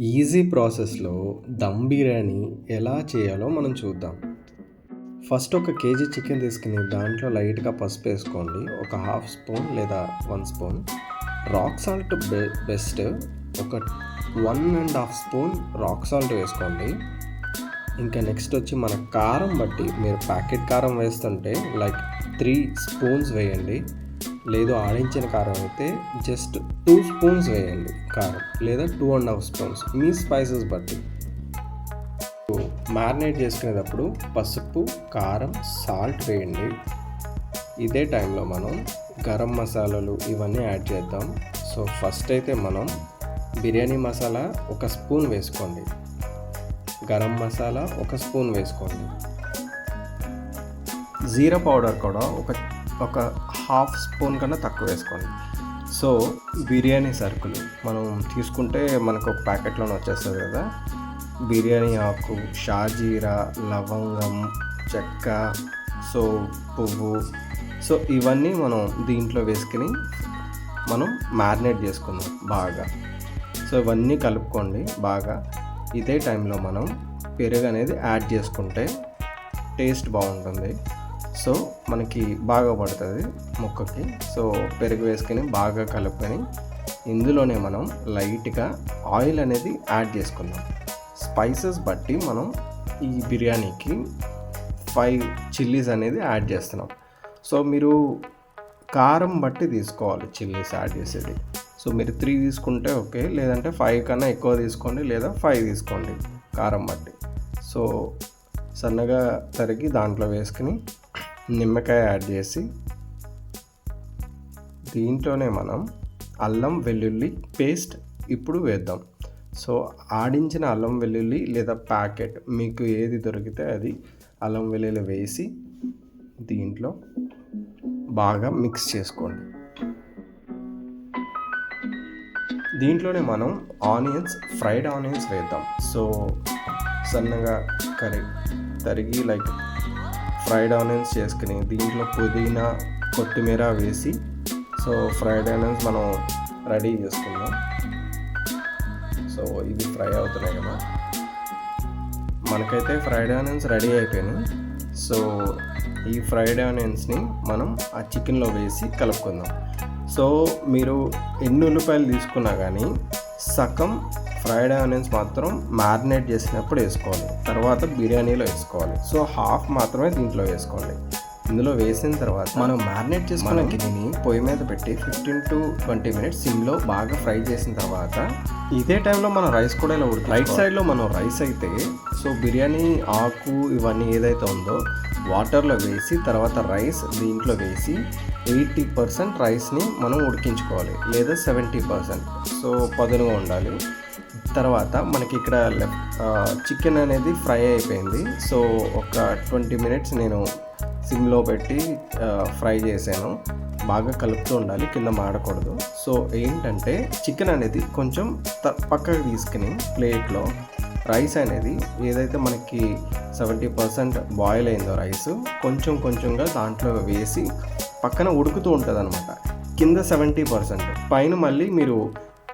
Easy ప్రాసెస్లో దమ్ బిర్యానీ ఎలా చేయాలో మనం చూద్దాం. ఫస్ట్ ఒక కేజీ చికెన్ తీసుకుని దాంట్లో లైట్గా పసుపు వేసుకోండి. ఒక హాఫ్ స్పూన్ లేదా one spoon. Rock salt be best. ఒక one and half spoon rock salt వేసుకోండి. ఇంకా నెక్స్ట్ వచ్చి మన కారం బట్టి మీరు ప్యాకెట్ కారం వేస్తుంటే లైక్ త్రీ స్పూన్స్ వేయండి. లేదు ఆడించిన కారం అయితే జస్ట్ టూ స్పూన్స్ వేయండి కారం లేదా టూ అండ్ హాఫ్ స్పూన్స్ మీ స్పైసెస్ బట్టి. మ్యారినేట్ చేసుకునేటప్పుడు పసుపు కారం సాల్ట్ వేయండి. ఇదే టైంలో మనం గరం మసాలాలు ఇవన్నీ యాడ్ చేద్దాం. సో ఫస్ట్ అయితే మనం బిర్యానీ మసాలా ఒక స్పూన్ వేసుకోండి. గరం మసాలా ఒక స్పూన్ వేసుకోండి. జీరా పౌడర్ కూడా ఒక ఒక హాఫ్ స్పూన్ కన్నా తక్కువ వేసుకోండి. సో బిర్యానీ సరుకులు. మనం తీసుకుంటే మనకు ఒక ప్యాకెట్లోనే వచ్చేస్తుంది కదా. బిర్యానీ ఆకు షాజీరా లవంగం చెక్క సో పువ్వు. సో ఇవన్నీ మనం దీంట్లో వేసుకుని మనం మ్యారినేట్ చేసుకుందాం బాగా. సో ఇవన్నీ కలుపుకోండి బాగా. ఇదే టైంలో మనం పెరుగు అనేది యాడ్ చేసుకుంటే టేస్ట్ బాగుంటుంది. సో మనకి బాగా పడుతుంది ముక్కకి. సో పెరుగు వేసుకొని బాగా కలుపుకొని ఇందులోనే మనం లైట్గా ఆయిల్ అనేది యాడ్ చేసుకుందాం. స్పైసెస్ బట్టి మనం ఈ బిర్యానీకి ఫైవ్ చిల్లీస్ అనేది యాడ్ చేస్తున్నాం. సో మీరు కారం బట్టి తీసుకోవాలి చిల్లీస్ యాడ్ చేసేది. సో మీరు త్రీ తీసుకుంటే ఓకే లేదంటే ఫైవ్ కన్నా ఎక్కువ తీసుకోండి లేదా ఫైవ్ తీసుకోండి కారం బట్టి. సో సన్నగా తరిగి దాంట్లో వేసుకుని నిమ్మకాయ యాడ్ చేసి దీంట్లోనే మనం అల్లం వెల్లుల్లి పేస్ట్ ఇప్పుడు వేద్దాం. సో ఆడించిన అల్లం వెల్లుల్లి లేదా ప్యాకెట్ మీకు ఏది దొరికితే అది అల్లం వెల్లుల్లి వేసి దీంట్లో బాగా మిక్స్ చేసుకోండి. దీంట్లోనే మనం ఆనియన్స్ ఫ్రైడ్ ఆనియన్స్ వేద్దాం. సో సన్నగా కరి తరిగి లైక్ ఫ్రైడ్ ఆనియన్స్ చేసుకుని దీంట్లో పుదీనా కొత్తిమీర వేసి సో ఫ్రైడ్ ఆనియన్స్ మనం రెడీ చేసుకుందాం. సో ఇది ఫ్రై అవుతున్నాయి కదా. మనకైతే ఫ్రైడ్ ఆనియన్స్ రెడీ అయిపోయినాయి. సో ఈ ఫ్రైడ్ ఆనియన్స్ని మనం ఆ చికెన్లో వేసి కలుపుకుందాం. సో మీరు ఎన్ని ఉల్లిపాయలు తీసుకున్నా కానీ సగం ఫ్రైడ్ ఆనియన్స్ మాత్రం మ్యారినేట్ చేసినప్పుడు వేసుకోవాలి. తర్వాత బిర్యానీలో వేసుకోవాలి. సో హాఫ్ మాత్రమే దీంట్లో వేసుకోండి ఇందులో వేసిన తర్వాత మనం మ్యారినేట్ చేసుకున్న గిన్నెని పొయ్యి మీద పెట్టి ఫిఫ్టీన్ టు ట్వంటీ మినిట్స్ సిమ్లో బాగా ఫ్రై చేసిన తర్వాత ఇదే టైంలో మనం రైస్ కూడా ఇలా ఉడికి రైట్ సైడ్లో మనం రైస్ అయితే సో బిర్యానీ ఆకు ఇవన్నీ ఏదైతే ఉందో వాటర్లో వేసి తర్వాత రైస్ దీంట్లో వేసి ఎయిటీ పర్సెంట్ రైస్ని మనం ఉడికించుకోవాలి. లేదా సెవెంటీ పర్సెంట్. సో పదునుగా ఉండాలి. తర్వాత మనకి ఇక్కడ చికెన్ అనేది ఫ్రై అయిపోయింది. సో ఒక ట్వంటీ మినిట్స్ నేను సిమ్లో పెట్టి ఫ్రై చేశాను. బాగా కలుపుతూ ఉండాలి కింద మాడకూడదు. సో ఏంటంటే చికెన్ అనేది కొంచెం త పక్కకు తీసుకుని ప్లేట్లో రైస్ అనేది ఏదైతే మనకి సెవెంటీ పర్సెంట్ బాయిల్ అయిందో రైస్ కొంచెం కొంచెంగా దాంట్లో వేసి పక్కన ఉడుకుతూ ఉంటుంది అనమాట కింద సెవెంటీ పర్సెంట్. పైన మళ్ళీ మీరు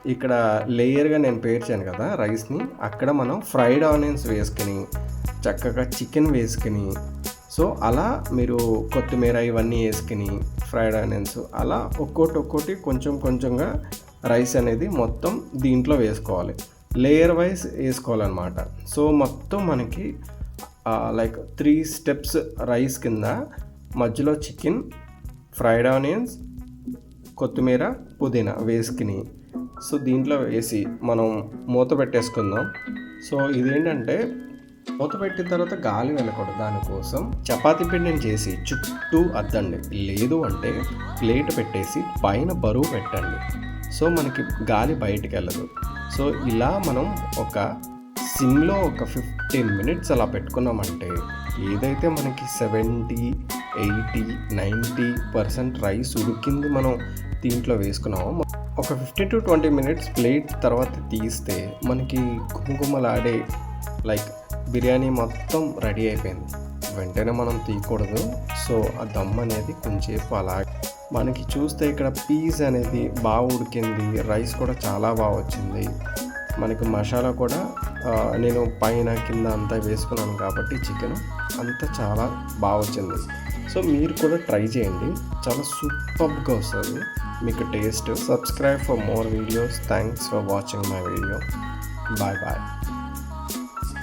ఇక్కడ లేయర్గా నేను పేర్చాను కదా రైస్ని అక్కడ మనం ఫ్రైడ్ ఆనియన్స్ వేసుకుని చక్కగా చికెన్ వేసుకుని సో అలా మీరు కొత్తిమీర ఇవన్నీ వేసుకుని ఫ్రైడ్ ఆనియన్స్ అలా ఒక్కోటి ఒక్కోటి కొంచెం కొంచెంగా రైస్ అనేది మొత్తం దీంట్లో వేసుకోవాలి. లేయర్ వైజ్ వేసుకోవాలన్నమాట. సో మొత్తం మనకి లైక్ త్రీ స్టెప్స్ రైస్ కింద మధ్యలో చికెన్ ఫ్రైడ్ ఆనియన్స్ కొత్తిమీర పుదీనా వేసుకుని సో దీంట్లో వేసి మనం మూత పెట్టేసుకుందాం. సో ఇదేంటంటే మూత పెట్టిన తర్వాత గాలి వెళ్ళకూడదు దానికోసం. చపాతి పిండిని చేసి చుట్టూ అద్దండి. లేదు అంటే ప్లేట్ పెట్టేసి పైన బరువు పెట్టండి. సో మనకి గాలి బయటికి వెళ్ళదు. సో ఇలా మనం ఒక సిమ్లో ఒక ఫిఫ్టీన్ మినిట్స్ అలా పెట్టుకున్నామంటే ఏదైతే మనకి seventy eighty ninety percent rice ఉడికింది మనం దీంట్లో వేసుకున్నాము. ఒక fifteen to twenty minutes plate తర్వాత తీస్తే మనకి కుంకుమలాడే లైక్ బిర్యానీ మొత్తం రెడీ అయిపోయింది. వెంటనే మనం తీయకూడదు. సో ఆ దమ్ అనేది కొంచెంసేపు అలా మనకి చూస్తే ఇక్కడ పీస్ అనేది బాగా ఉడికింది. రైస్ కూడా చాలా బాగా వచ్చింది. మనకి మసాలా కూడా నేను పైన కింద అంతా వేసుకున్నాను కాబట్టి చికెన్ అంతా చాలా బాగా వచ్చింది. సో మీరు కూడా ట్రై చేయండి. చాలా సూపర్గా వస్తుంది. మీకు taste subscribe for more videos thanks for watching my video bye bye